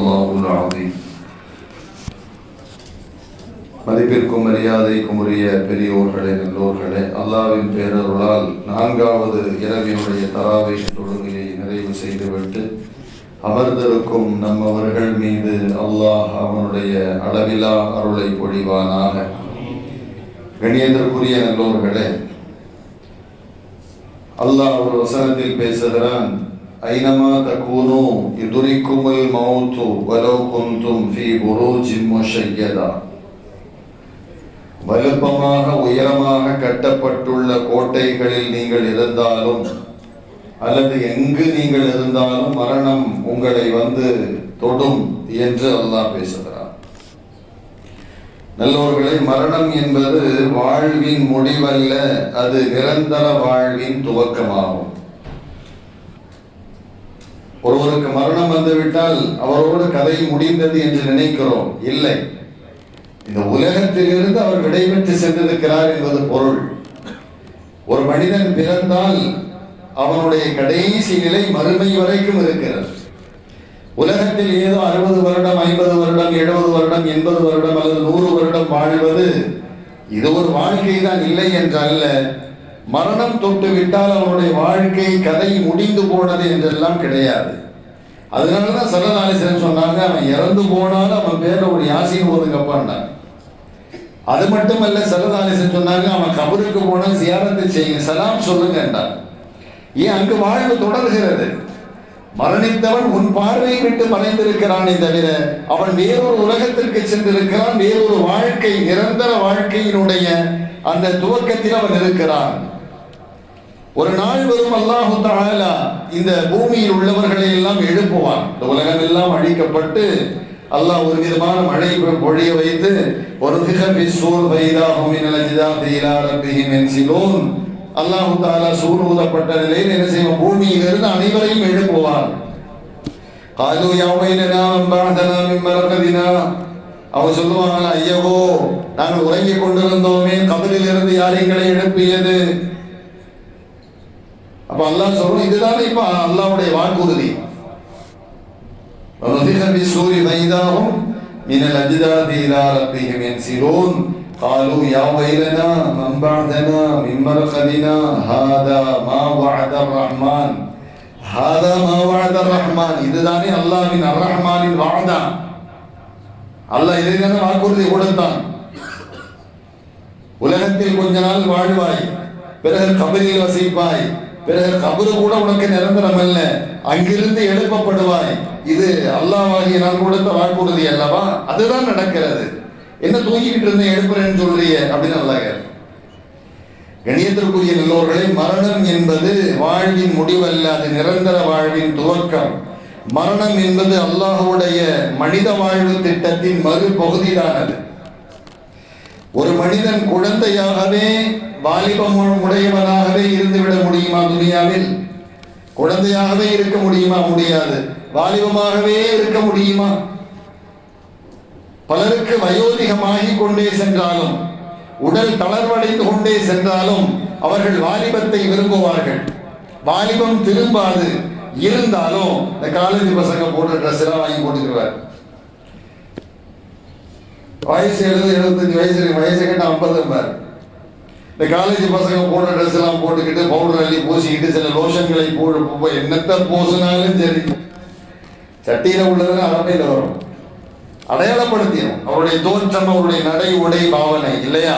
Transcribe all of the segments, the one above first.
الله العظيم மதிப்பிற்கும் மரியாதைக்கும் உரிய பெரியோர்களே நல்லோர்களே அல்லாவின் பேரருளால் நான்காவது இரவினுடைய தராவை தொழுகையை நிறைவு செய்துவிட்டு அமர்ந்திருக்கும் நம்மவர்கள் மீது அல்லாஹ் அவனுடைய அளவிலா அருளை பொழிவானாக கணியத்திற்குரிய நல்லோர்களே அல்லாஹ் ஒரு வசனத்தில் பேசுகிறான் ஐனமா தக்கூனு இதுரிக்குமுல் மௌத்து வலவ் குந்தும் ஃபீ புரூஜின் முஷய்யதா வலுப்பமாக உயரமாக கட்டப்பட்டுள்ள கோட்டைகளில் நீங்கள் இருந்தாலும் அல்லது எங்கு நீங்கள் இருந்தாலும் மரணம் உங்களை வந்து தொடும் என்று அல்லாஹ் பேசுகிறார் நல்லவர்களை மரணம் என்பது வாழ்வின் முடிவல்ல அது நிரந்தர வாழ்வின் துவக்கமாகும். ஒருவருக்கு மரணம் வந்துவிட்டால் அவரோடு கதை முடிந்தது என்று நினைக்கிறோம். இல்லை. இந்த உலகத்திலிருந்து அவர் விடைபெற்று சென்றிருக்கிறார் என்பது பொருள். ஒரு மனிதன் பிறந்தால் அவனுடைய கடைசி நிலை மறுமை வரைக்கும் இருக்கிறது. உலகத்தில் ஏதோ அறுபது வருடம் ஐம்பது வருடம் எழுபது வருடம் எண்பது வருடம் அல்லது நூறு வருடம் வாழ்வது இது ஒரு வாழ்க்கை தான் இல்லை என்றல்ல. மரணம் தொட்டு விட்டால் அவனுடைய வாழ்க்கை கதை முடிந்து போனது என்றெல்லாம் கிடையாது. அதனால தான் சரணாலிசன் சொன்னாங்க அவன் இறந்து போனாலும் அவன் பேர்ல ஒரு யாசின் ஓதுங்கப்பான்னாங்க அது மட்டுமல்ல சரதாலிசன் சொன்னாங்க அவன் கபருக்கு போனால் சியாரத்தை செய்யுங்க சலாம் சொல்லுங்கன்றான். ஏன் அங்கு வாழ்வு தொடர்கிறது? மரணித்தவன் உன் பார்வையை விட்டு மறைந்திருக்கிறானே தவிர அவன் வேறொரு உலகத்திற்கு சென்றிருக்கிறான் வேறொரு வாழ்க்கை நிரந்தர வாழ்க்கையினுடைய அந்த துவக்கத்தில் அவன் இருக்கிறான். ஒரு நாள் வரும் அல்லாஹு தாலா இந்த பூமியில் உள்ளவர்களை எல்லாம் எழுப்புவான். இந்த உலகம் எல்லாம் அழிக்கப்பட்டு அல்லாஹ் ஒரு விதமான மழை பொழிய வைத்து ஒரு திகபி சூர் வைதாகும் இனலஜிதா அல்லாஹு தாலா சூர் ஊதப்பட்ட நிலையில் என்ன செய்வோம் பூமியிலிருந்து அனைவரையும் எழுப்புவான். காலு யாவையினா பாதனா மிம்மரகதினா அவன் சொல்லுவாங்க ஐயவோ நாங்கள் உறங்கிக் கொண்டிருந்தோமே கபலில் இருந்து யார் எங்களை எழுப்பியது அப்ப அல்லாஹ் சொல்றோம் இதுதானே இப்ப அல்லாவுடைய வாக்குறுதி ونفخ بالسور فإذا هم من الأجداث إلى ربهم ينسلون قالوا يا ويلنا من بعدنا من مرقدنا هذا ما وعد الرحمن هذا ما وعد الرحمن இதுதானே அல்லாஹ்வின் அர் ரஹ்மானின் வாதா அல்லாஹ் இதைதானே வாக்குறுதி கொடுத்தான். உலகத்தில் கொஞ்ச நாள் வாழ்வாய் பிறகு கபரில் வசிப்பாய் பிறகு கபரு கூட உனக்கு நிரந்தரம் அல்ல அங்கிருந்து எழுப்பப்படுவாய். இது அல்லாவாகிய நான் கொடுத்த வாக்குறுதி அல்லவா? அதுதான் நடக்கிறது. என்ன தூங்கிக்கிட்டு இருந்தேன் எழுப்புறேன்னு சொல்றிய அப்படின்னு அல்லாஹ் கணியத்திற்குரிய நல்லோர்களை மரணம் என்பது வாழ்வின் முடிவல்ல அது நிரந்தர வாழ்வின் துவக்கம். மரணம் என்பது அல்லாஹுடைய மனித வாழ்வு திட்டத்தின் மறு பகுதிதானது ஒரு மனிதன் குழந்தையாகவே வாலிபம் உடையவனாகவே இருந்துவிட முடியுமா துனியாவில்? குழந்தையாகவே இருக்க முடியுமா? முடியாது. வாலிபமாகவே இருக்க முடியுமா? பலருக்கு வயோதிகமாகி கொண்டே சென்றாலும் உடல் தளர்வடைந்து கொண்டே சென்றாலும் அவர்கள் வாலிபத்தை விரும்புவார்கள். வாலிபம் திரும்பாது. இருந்தாலும் இந்த காலேஜ் பசங்க போட்டு ட்ரெஸ் எல்லாம் வாங்கி போட்டுக்குவார் வயசு எழுபது எழுபத்தஞ்சு வயசு வயசு கிட்ட ஐம்பது பார் இந்த காலேஜ் பசங்க போடுற ட்ரெஸ் எல்லாம் போட்டுக்கிட்டு பவுடர் அள்ளி பூசிக்கிட்டு சில லோஷன்களை போடு என்னத்தை பூசினாலும் சரி. சட்டியில உள்ளதுன்னு அரபையில வரும். அடையாளப்படுத்தியும் அவருடைய தோற்றம் அவருடைய நடை உடை பாவனை இல்லையா?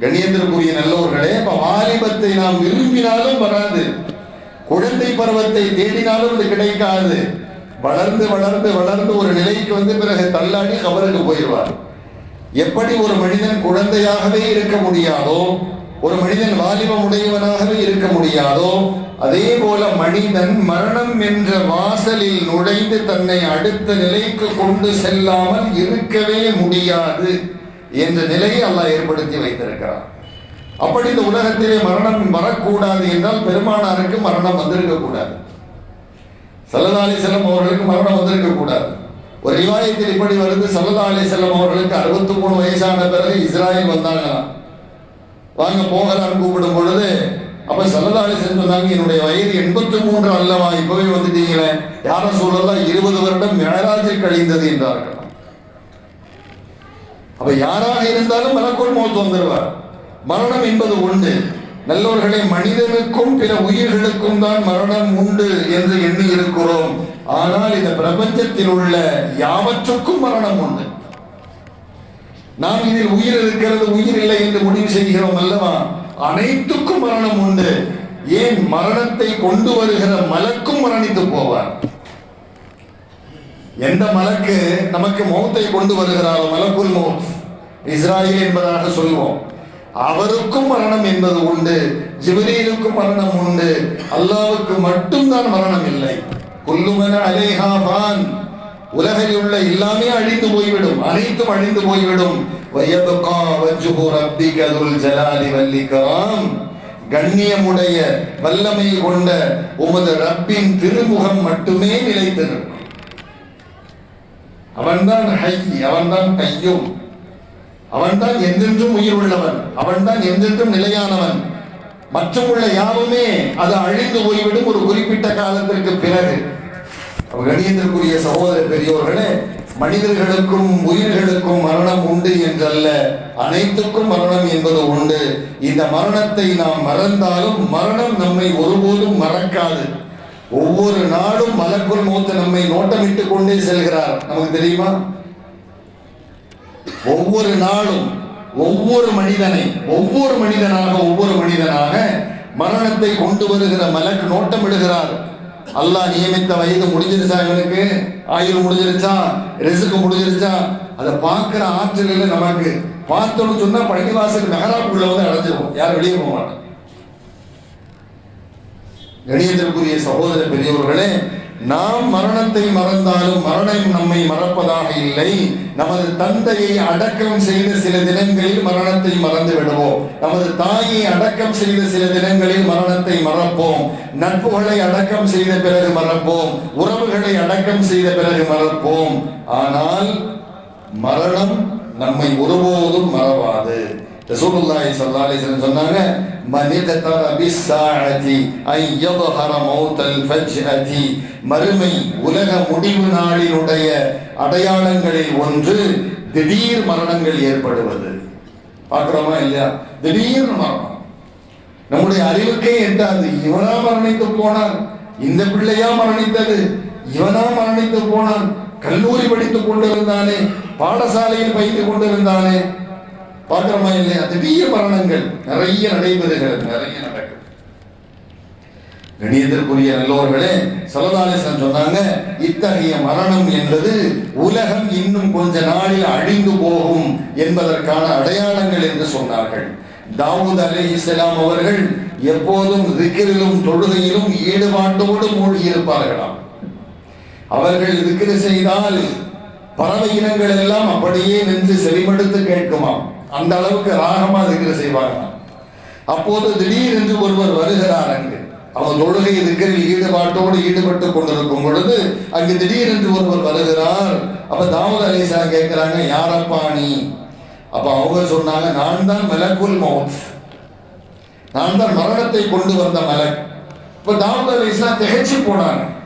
கணியத்திற்குரிய நல்லவர்களே இப்ப வாலிபத்தை நாம் விரும்பினாலும் வராது. குழந்தை பருவத்தை தேடினாலும் அது கிடைக்காது. வளர்ந்து வளர்ந்து வளர்ந்து ஒரு நிலைக்கு வந்து பிறகு தள்ளாடி கபருக்கு போயிடுவார். எப்படி ஒரு மனிதன் குழந்தையாகவே இருக்க முடியாதோ ஒரு மனிதன் வாலிபம் உடையவனாகவே இருக்க முடியாதோ அதே போல மனிதன் மரணம் என்ற வாசலில் நுழைந்து தன்னை அடுத்த நிலைக்கு கொண்டு செல்லாமல் இருக்கவே முடியாது என்ற நிலையை அல்லாஹ் ஏற்படுத்தி வைத்திருக்கிறார் அப்படி இந்த உலகத்திலே மரணம் வரக்கூடாது என்றால் பெருமானாருக்கு மரணம் வந்திருக்க கூடாது சல்லதாலி செல்லம் அவர்களுக்கு மரணம் வந்திருக்க கூடாது ஒரு ரிவாயத்தில் இப்படி வருது சல்லதா அலி செல்லம் அவர்களுக்கு அறுபத்தி மூணு வயசான பிறகு இஸ்ராயல் வந்தாங்களாம் வாங்க போகலான்னு கூப்பிடும் பொழுது அப்ப சல்லதாலி சொன்னாங்க என்னுடைய வயது எண்பத்தி மூன்று அல்லவா? இப்பவே வந்துட்டீங்களே. யார சூழலாம் இருபது வருடம் மேராஜில் கழிந்தது என்றார்கள். அப்ப யாராக இருந்தாலும் மலக்குள் மௌத் வந்துடுவார். மரணம் என்பது உண்டு. நல்லவர்களை மனிதனுக்கும் பிற உயிர்களுக்கும் தான் மரணம் உண்டு என்று எண்ணி இருக்கிறோம் ஆனால் இந்த பிரபஞ்சத்தில் உள்ள யாவற்றுக்கும் மரணம் உண்டு. நாம் இதில் உயிர் இருக்கிறது உயிர் இல்லை என்று முடிவு செய்கிறோம் அல்லவா? அனைத்துக்கும் மரணம் உண்டு. ஏன் மரணத்தை கொண்டு வருகிற மலக்கும் மரணித்து போவார்? எந்த மலக்கு நமக்கு மௌத்தை கொண்டு வருகிறாரோ மலக்குல் மௌத். இஸ்ராயில் என்பதாக சொல்வோம். அவருக்கும் மரணம் என்பது உண்டு ஜிப்ரீலுக்கும் மரணம் உண்டு. அல்லாவுக்கு மட்டும்தான் மரணம் இல்லை. குல்லுமன அலேஹா உலகில் உள்ள எல்லாமே அழிந்து போய்விடும் அனைத்தும் அழிந்து போய்விடும். வயபகா வஜ்ஹு ரப்பிக துல் ஜலாலி வல்லிகராம் கண்ணியமுடைய வல்லமை கொண்ட உமது ரப்பின் திருமுகம் மட்டுமே நிலைத்திருக்கும். அவன்தான் ஹை அவன்தான் கையும். அவன்தான் என்றென்றும் உயிர் உள்ளவன் அவன்தான் என்றென்றும் நிலையானவன். மற்றும் உள்ள யாவுமே அது அழிந்து போய்விடும் ஒரு குறிப்பிட்ட காலத்திற்கு பிறகு. கணியத்திற்குரிய சகோதர பெரியோர்களே மனிதர்களுக்கும் உயிர்களுக்கும் மரணம் உண்டு என்றல்ல. அனைத்துக்கும் மரணம் என்பது உண்டு. இந்த மரணத்தை நாம் மறந்தாலும் மரணம் நம்மை ஒருபோதும் மறக்காது. ஒவ்வொரு நாளும் மலக்குள் மூத்த நம்மை நோட்டமிட்டு கொண்டே செல்கிறார். நமக்கு தெரியுமா? ஒவ்வொரு நாளும் ஒவ்வொரு மனிதனை ஒவ்வொரு மனிதனாக ஒவ்வொரு மனிதனாக மரணத்தை கொண்டு வருகிற மலக்கு நோட்டமிடுகிறார் அல்லாஹ் நியமித்த வயது முடிஞ்சிருச்சா இவனுக்கு? ஆயுள் முடிஞ்சிருச்சா? ரிசுக்கு முடிஞ்சிருச்சா? அதை பார்க்கிற ஆற்றல் இல்லை நமக்கு. பார்த்தோம்னு சொன்னா பள்ளிவாசல் மெஹராப்புக்குள்ள வந்து அடைஞ்சிருவோம். யாரும் வெளியே போக மாட்டோம் கணியத்திற்குரிய சகோதர பெரியவர்களே நாம் மரணத்தை மறந்தாலும் மரணம் நம்மை மறப்பதாக இல்லை. நமது தந்தையை அடக்கம் செய்த சில தினங்களில் மரணத்தை மறந்து விடுவோம். நமது தாயை அடக்கம் செய்த சில தினங்களில் மரணத்தை மறப்போம். நட்புகளை அடக்கம் செய்த பிறகு மறப்போம். உறவுகளை அடக்கம் செய்த பிறகு மறப்போம். ஆனால் மரணம் நம்மை ஒருபோதும் மறவாது. ரசூலுல்லாஹி ஸல்லல்லாஹு அலைஹி வஸல்லம் சொன்னாங்க மனிததர பிஸ்ஸாஅதி ஐ யظஹர மௌதல் ஃபஜ்அதி. மறுமை உலக முடிவு நாளினுடைய அடையாளங்களில் ஒன்று திடீர் மரணங்கள் ஏற்படுவது. பார்க்குறோமா இல்லையா? திடீர் மரணம். நம்முடைய அறிவுக்கே எட்டாது. இவனா மரணித்து போனான். இந்த பிள்ளையா மரணித்தது. இவனா மரணித்து போனான். கல்லூரி படித்துக் கொண்டிருந்தானே. பாடசாலையில் பயின்று கொண்டிருந்தானே. பார்க்கிறோமா இல்லையா திடீர் மரணங்கள் நிறைய நடைபெறுகிறது. நிறைய நடக்கும் கணியத்திற்குரிய நல்லோர்களே சலதாலேசன் சொன்னாங்க இத்தகைய மரணம் என்பது உலகம் இன்னும் கொஞ்ச நாளில் அழிந்து போகும் என்பதற்கான அடையாளங்கள் என்று சொன்னார்கள். தாவூத் அலி இஸ்லாம் அவர்கள் எப்போதும் திக்கிரிலும் தொழுகையிலும் ஈடுபாட்டோடு மூழ்கியிருப்பார்களாம். அவர்கள் திக்கிரி செய்தால் பறவை இனங்கள் எல்லாம் அப்படியே நின்று செவிமடுத்து கேட்குமாம். அந்த அளவுக்கு ராகமா இருக்கிற செய்வாங்க. அப்போது திடீரென்று ஒருவர் வருகிறார் அங்கு. அவர் தொழுகை திக்கரில் ஈடுபாட்டோடு ஈடுபட்டு கொண்டிருக்கும் பொழுது அங்கு திடீரென்று ஒருவர் வருகிறார். அப்ப தாமத அலிசா கேட்கிறாங்க யாரப்பா நீ? அப்ப அவங்க சொன்னாங்க நான் தான் மலக்குல் மவுத் நான் தான் மரணத்தை கொண்டு வந்த மலக். இப்ப தாமத அலிசா திகைச்சு போனாங்க.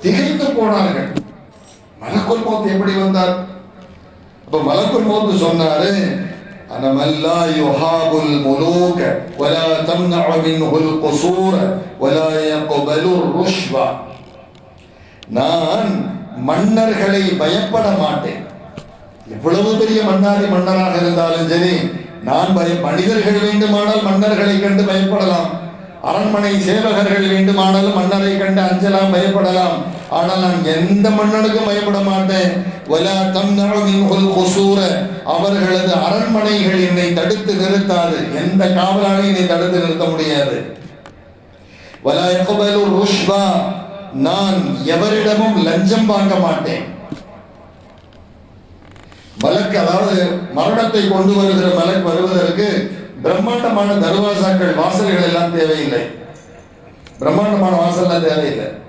திகைத்து போனார்கள். மலக்குல் மௌத் எப்படி வந்தார்? அப்ப மலக்குல் மௌத் சொன்னாரு أنا من لا يهاب الملوك ولا تمنع منه القصور ولا يقبل الرشوة நான் மன்னர்களை பயப்பட மாட்டேன் எவ்வளவு பெரிய மன்னாரி மன்னராக இருந்தாலும் சரி நான் பய மனிதர்கள் வேண்டுமானால் மன்னர்களை கண்டு பயப்படலாம் அரண்மனை சேவகர்கள் வேண்டுமானாலும் மன்னரை கண்டு அஞ்சலாம் பயப்படலாம் ஆனால் நான் எந்த மன்னனுக்கும் பயப்பட மாட்டேன். வலா தம்னஉ மின்ஹுல் குசூர. அவர்களது அரண்மனைகள் என்னை தடுத்து நிறுத்தாது. எந்த காவலாளி என்னை தடுத்து நிறுத்த முடியாது. வலா யக்பலு ருஷ்வா நான் எவரிடமும் லஞ்சம் வாங்க மாட்டேன். மலக்கு அதாவது மரணத்தை கொண்டு வருகிற மலக்கு வருவதற்கு பிரம்மாண்டமான தர்வாசாக்கள் வாசல்கள் எல்லாம் தேவையில்லை. பிரம்மாண்டமான வாசல்லாம் தேவையில்லை.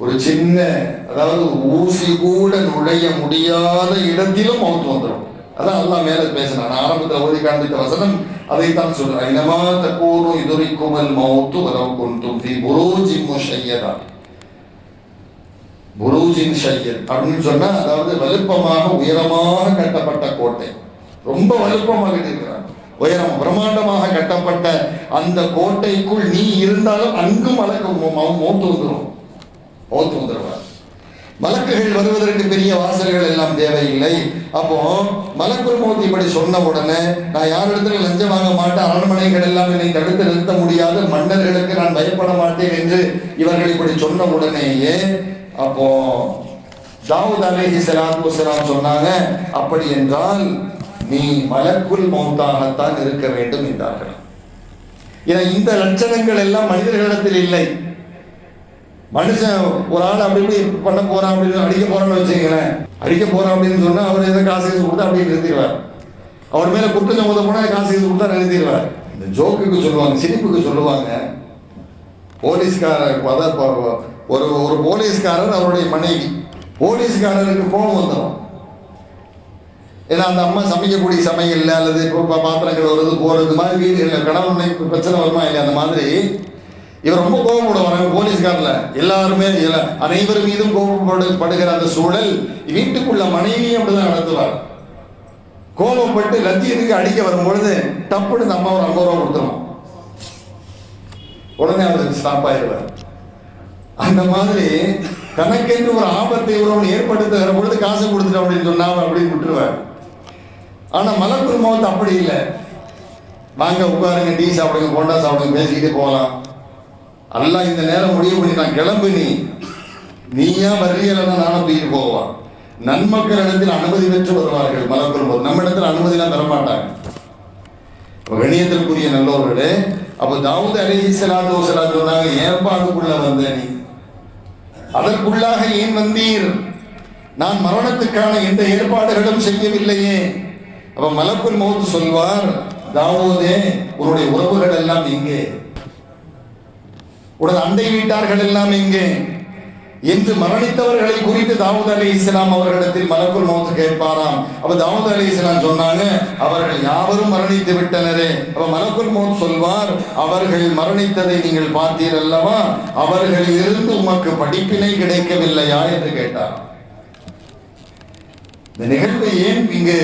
ஒரு சின்ன அதாவது ஊசி கூட நுழைய முடியாத இடத்திலும் மௌத்து வந்துடும். அதான் அல்லா மேல பேசினான். ஆரம்பத்தில் ஓதி காண்பித்த வசனம் அதைத்தான் சொல்றேன். ஐனமா தக்கூனு இதுரிக்குமல் மௌத்து வலவு கொண்டும் தி புரோஜி முஷையதா. புரூஜின் ஷையத் அப்படின்னு சொன்னா அதாவது வலுப்பமாக உயரமாக கட்டப்பட்ட கோட்டை. ரொம்ப வலுப்பமாக இருக்கிறான் உயரம் பிரம்மாண்டமாக கட்டப்பட்ட அந்த கோட்டைக்குள் நீ இருந்தாலும் அங்கும் மலக்கு மௌத்து வந்துடும் மௌத்து வந்துடுவார் மலக்குகள் வருவதற்கு பெரிய வாசல்கள் எல்லாம் தேவையில்லை. அப்போ மலக்குள் மௌத் இப்படி சொன்ன உடனே நான் யாரிடத்துல லஞ்சம் வாங்க மாட்டேன் அரண்மனைகள் எல்லாம் என்னை தடுத்து நிறுத்த முடியாது மன்னர்களுக்கு நான் பயப்பட மாட்டேன் என்று இவர்கள் இப்படி சொன்ன உடனேயே அப்போ தாவூத் அலேஹி ஸலாத்து வஸலாம் சொன்னாங்க அப்படி என்றால் நீ மலக்குள் மௌத்தாகத்தான் இருக்க வேண்டும் என்றார்கள். ஏன்னா இந்த லட்சணங்கள் எல்லாம் மனிதர்களிடத்தில் இல்லை. மனுஷன் ஒரு ஆள் அப்படி இப்படி பண்ண போறான் அப்படின்னு அடிக்க போறான்னு வச்சுக்கங்களேன். அடிக்க போறான் அப்படின்னு சொன்னா அவர் ஏதோ காசு கீசு கொடுத்தா அப்படியே நிறுத்திடுவார். அவர் மேல குற்றம் சம்மந்த போனா காசு கீசு கொடுத்தா நிறுத்திடுவார். இந்த ஜோக்குக்கு சொல்லுவாங்க சிரிப்புக்கு சொல்லுவாங்க. போலீஸ்காரர் அதான் ஒரு ஒரு போலீஸ்காரர் அவருடைய மனைவி. போலீஸ்காரருக்கு கோபம் வந்துடும் ஏன்னா அந்த அம்மா சமைக்கக்கூடிய சமையல் அல்லது இப்போ பா- பாத்திரங்கள் வருது போறது மாதிரி வீடுகளில் கணவனை பிரச்சனை வருமா இல்லை அந்த மாதிரி இவர் ரொம்ப கோபப்படுவாங்க போலீஸ்காரில் எல்லாருமே அனைவர் மீதும் கோபப்படு படுகிற அந்த சூழல் வீட்டுக்குள்ள மனைவியும் அப்படிதான் நடத்துவார். கோபப்பட்டு லத்தியத்துக்கு அடிக்க வரும்பொழுது டப்புன்னு இந்த அம்மா ஒரு ஐம்பது ரூபா கொடுத்துருவோம் உடனே அவர் ஸ்டாப் ஆயிடுவார். அந்த மாதிரி தனக்கென்று ஒரு ஆபத்தை ஒருவன் ஏற்படுத்துகிற பொழுது காசு கொடுத்துட்டு அப்படின்னு சொன்னா அப்படின்னு விட்டுருவார். ஆனா மலக்குள் மௌத் அப்படி இல்லை. வாங்க உட்காருங்க டீ சாப்பிடுங்க கொண்டா சாப்பிடுங்க பேசிக்கிட்டு போகலாம். அல்ல இந்த நேரம் முடிவு பண்ணி நான் கிளம்பு நீ. நீயா வர்றீங்களா நானும் தூக்கிட்டு போவான் நன்மக்கள் இடத்தில் அனுமதி பெற்று வருவார்கள். மலக்குள் மௌத் நம்ம இடத்துல அனுமதிலாம் தரமாட்டாங்க. கணியத்திற்குரிய நல்லவர்களே அப்ப தாவூத் அலைஹி சலாத்து வஸலாம் சொன்னாங்க ஏற்பாடுக்குள்ள வந்த நீ. அதற்குள்ளாக ஏன் வந்தீர்? நான் மரணத்துக்கான எந்த ஏற்பாடுகளும் செய்யவில்லையே. அப்ப மலக்குல் மௌத்து சொல்வார் தாவூதே உன்னுடைய உறவுகள் எல்லாம் எங்கே உனது அண்டை வீட்டார்கள் எல்லாம் எங்கே? என்று மரணித்தவர்களை குறித்து தாவூத் அலி இஸ்லாம் அவர்களிடத்தில் மலக்குள் மௌத் கேட்பாராம். அப்ப தாவூத் அலி இஸ்லாம் சொன்னாங்க அவர்கள் யாவரும் மரணித்து விட்டனரே. அப்ப மலக்குள் மௌத் சொல்வார் அவர்கள் மரணித்ததை நீங்கள் பார்த்தீர் அல்லவா அவர்களில் இருந்து உமக்கு படிப்பினை கிடைக்கவில்லையா? என்று கேட்டார் இந்த நிகழ்வு ஏன் இங்கு